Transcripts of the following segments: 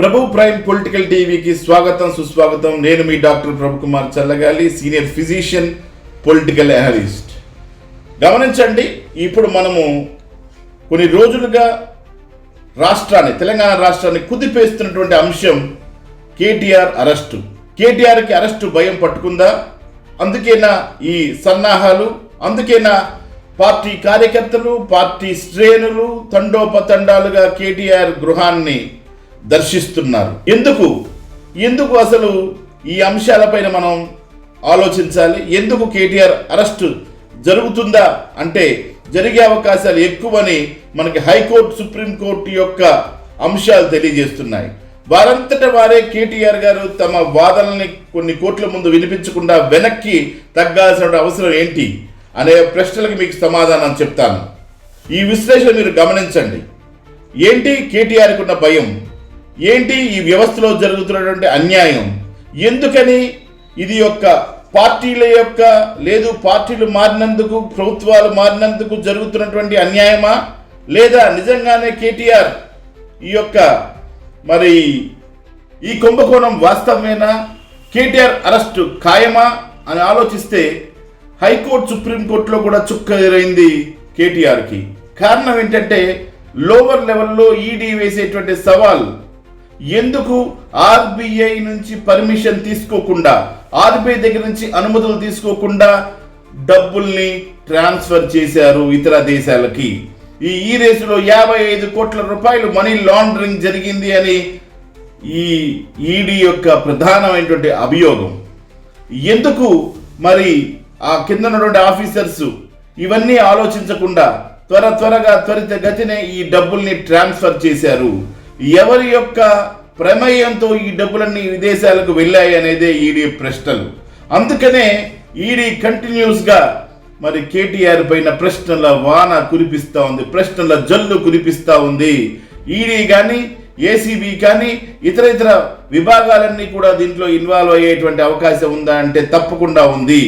ప్రభు prime political టీవీకి స్వాగతం సుస్వాగతం. నేను మీ డాక్టర్ ప్రభుకుమార్ చల్లగాలి సీనియర్ ఫిజిషియన్ పొలిటికల్ అనలిస్ట్ గమనించండి ఇప్పుడు మనము కొన్ని రోజులుగా రాష్ట్రాన్ని తెలంగాణ రాష్ట్రాన్ని కుదిపేస్తున్నటువంటి అంశం కేటీఆర్ అరెస్టు. కేటీఆర్కి అరెస్టు భయం పట్టుకుందా? అందుకేనా ఈ సన్నాహాలు? అందుకేనా పార్టీ కార్యకర్తలు పార్టీ శ్రేణులు తండోపతండాలుగా కేటీఆర్ గృహాన్ని దర్శిస్తున్నారు. ఎందుకు? ఎందుకు అసలు ఈ అంశాలపైన మనం ఆలోచించాలి? ఎందుకు కేటీఆర్ అరెస్టు జరుగుతుందా అంటే జరిగే అవకాశాలు ఎక్కువని మనకి హైకోర్టు సుప్రీంకోర్టు యొక్క అంశాలు తెలియజేస్తున్నాయి. వారంతట వారే కేటీఆర్ గారు తమ వాదనల్ని కొన్ని కోట్ల ముందు వినిపించకుండా వెనక్కి తగ్గాల్సిన అవసరం ఏంటి అనే ప్రశ్నలకు మీకు సమాధానం చెప్తాను. ఈ విశ్లేషణ మీరు గమనించండి. ఏంటి కేటీఆర్కున్న భయం? ఏంటి ఈ వ్యవస్థలో జరుగుతున్నటువంటి అన్యాయం? ఎందుకని ఇది యొక్క పార్టీల యొక్క లేదు పార్టీలు మారినందుకు ప్రభుత్వాలు మారినందుకు జరుగుతున్నటువంటి అన్యాయమా? లేదా నిజంగానే కేటీఆర్ ఈ యొక్క మరి ఈ కుంభకోణం వాస్తవమేనా? కేటీఆర్ అరెస్టు ఖాయమా? అని ఆలోచిస్తే హైకోర్టు సుప్రీంకోర్టులో కూడా చుక్క ఎదురైంది కేటీఆర్కి. కారణం ఏంటంటే లోవర్ లెవెల్లో ఈడీ వేసేటువంటి సవాల్ ఎందుకు ఆర్బీఐ నుంచి పర్మిషన్ తీసుకోకుండా ఆర్బీఐ దగ్గర నుంచి అనుమతులు తీసుకోకుండా డబ్బుల్ని ట్రాన్స్ఫర్ చేశారు ఇతర దేశాలకి? ఈ ఈ రేసులో యాభై ఐదు కోట్ల రూపాయలు మనీ లాండరింగ్ జరిగింది అని ఈ ఈడీ యొక్క ప్రధానమైనటువంటి అభియోగం. ఎందుకు మరి ఆ కింద ఉన్నటువంటి ఆఫీసర్స్ ఇవన్నీ ఆలోచించకుండా త్వర త్వరగా త్వరిత గతినే ఈ డబ్బుల్ని ట్రాన్స్ఫర్ చేశారు? ఎవరి యొక్క ప్రమేయంతో ఈ డబ్బులన్నీ విదేశాలకు వెళ్ళాయి అనేదే ఈడీ ప్రశ్నలు. అందుకనే ఈడీ కంటిన్యూస్గా మరి కేటీఆర్ పైన ప్రశ్నల వాన కురిపిస్తూ ఉంది ప్రశ్నల జల్లు కురిపిస్తూ ఉంది. ఈడీ కానీ ఏసీబీ కానీ ఇతర ఇతర విభాగాలన్నీ కూడా దీంట్లో ఇన్వాల్వ్ అయ్యేటువంటి అవకాశం ఉందా అంటే తప్పకుండా ఉంది.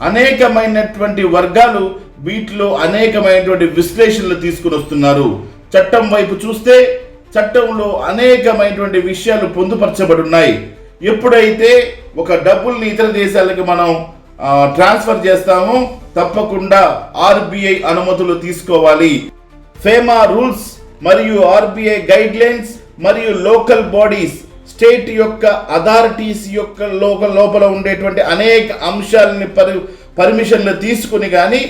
అనేకమైనటువంటి వర్గాలు వీటిలో అనేకమైనటువంటి విశ్లేషణలు తీసుకుని వస్తున్నారు. చట్టం వైపు చూస్తే చట్టంలో అనేకమైనటువంటి విషయాలు పొందుపరచబడి ఉన్నాయి ఎప్పుడైతే ఒక డబ్బుల్ని ఇతర దేశాలకు మనం ట్రాన్స్ఫర్ చేస్తామో తప్పకుండా ఆర్బీఐ అనుమతులు తీసుకోవాలి. ఫేమా రూల్స్ మరియు ఆర్బీఐ గైడ్ లైన్స్ మరియు లోకల్ బాడీస్ స్టేట్ యొక్క అథారిటీస్ యొక్క లోకల్ లోపల ఉండేటువంటి అనేక అంశాలని పరి పర్మిషన్లు తీసుకుని కానీ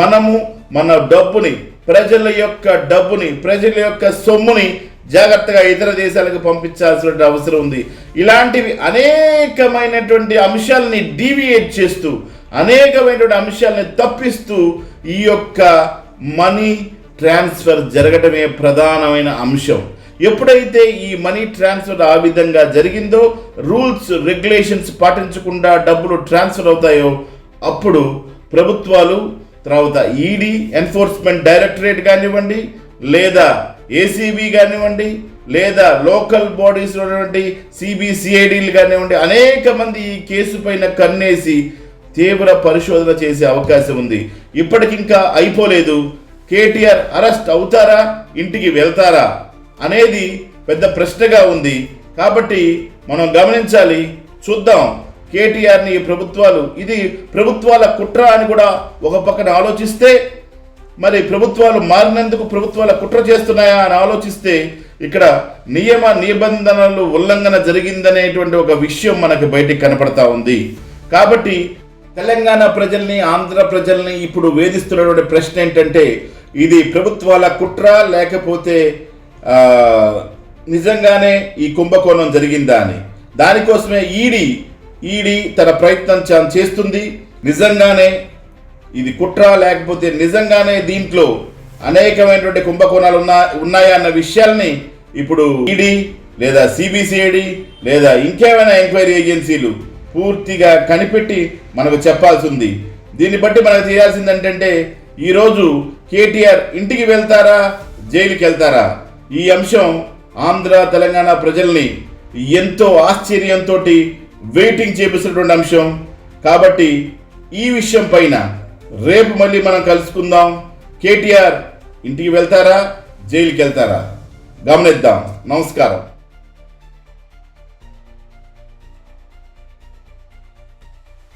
మనము మన డబ్బుని ప్రజల యొక్క డబ్బుని ప్రజల యొక్క సొమ్ముని జాగ్రత్తగా ఇతర దేశాలకు పంపించాల్సిన అవసరం ఉంది. ఇలాంటివి అనేకమైనటువంటి అంశాలని డీవియేట్ చేస్తూ అనేకమైనటువంటి అంశాలని తప్పిస్తూ ఈ యొక్క మనీ ట్రాన్స్ఫర్ జరగటమే ప్రధానమైన అంశం. ఎప్పుడైతే ఈ మనీ ట్రాన్స్ఫర్ ఆ విధంగా జరిగిందో రూల్స్ రెగ్యులేషన్స్ పాటించకుండా డబ్బులు ట్రాన్స్ఫర్ అవుతాయో అప్పుడు ప్రభుత్వాలు తర్వాత ఈడీ ఎన్ఫోర్స్మెంట్ డైరెక్టరేట్ కానివ్వండి లేదా ఏసీబీ కానివ్వండి లేదా లోకల్ బాడీస్ ఉన్నటువంటి సిబిసిఐడీలు కానివ్వండి అనేక మంది ఈ కేసు పైన కన్నేసి తీవ్ర పరిశోధన చేసే అవకాశం ఉంది. ఇప్పటికింకా అయిపోలేదు. కేటీఆర్ అరెస్ట్ అవుతారా? ఇంటికి వెళ్తారా? అనేది పెద్ద ప్రశ్నగా ఉంది. కాబట్టి మనం గమనించాలి చూద్దాం. కేటీఆర్ని ప్రభుత్వాలు ఇది ప్రభుత్వాల కుట్ర అని కూడా ఒక పక్కన ఆలోచిస్తే మరి ప్రభుత్వాలు మారినందుకు ప్రభుత్వాల కుట్ర చేస్తున్నాయా అని ఆలోచిస్తే ఇక్కడ నియమ నిబంధనలు ఉల్లంఘన జరిగిందనేటువంటి ఒక విషయం మనకు బయటికి కనపడతా ఉంది. కాబట్టి తెలంగాణ ప్రజల్ని ఆంధ్ర ప్రజల్ని ఇప్పుడు వేధిస్తున్నటువంటి ప్రశ్న ఏంటంటే ఇది ప్రభుత్వాల కుట్ర లేకపోతే నిజంగానే ఈ కుంభకోణం జరిగిందా అని. దానికోసమే ఈడీ ఈడీ తన ప్రయత్నం చేస్తుంది. నిజంగానే ఇది కుట్ర లేకపోతే నిజంగానే దీంట్లో అనేకమైనటువంటి కుంభకోణాలు ఉన్నా ఉన్నాయా అన్న విషయాల్ని ఇప్పుడు ఈడీ లేదా సిబిసిఐడి లేదా ఇంకేమైనా ఎంక్వైరీ ఏజెన్సీలు పూర్తిగా కనిపెట్టి మనకు చెప్పాల్సి ఉంది దీన్ని బట్టి మనకు చేయాల్సింది ఏంటంటే ఈరోజు కేటీఆర్ ఇంటికి వెళ్తారా జైలుకి వెళ్తారా? ఈ అంశం ఆంధ్ర తెలంగాణ ప్రజల్ని ఎంతో ఆశ్చర్యంతో వెయిటింగ్ చేపిస్తున్నటువంటి అంశం. కాబట్టి ఈ విషయం పైన రేపు మళ్ళీ మనం కలుసుకుందాం. కేటీఆర్ ఇంటికి వెళ్తారా? జైలుకి వెళ్తారా గమనిద్దాం. నమస్కారం.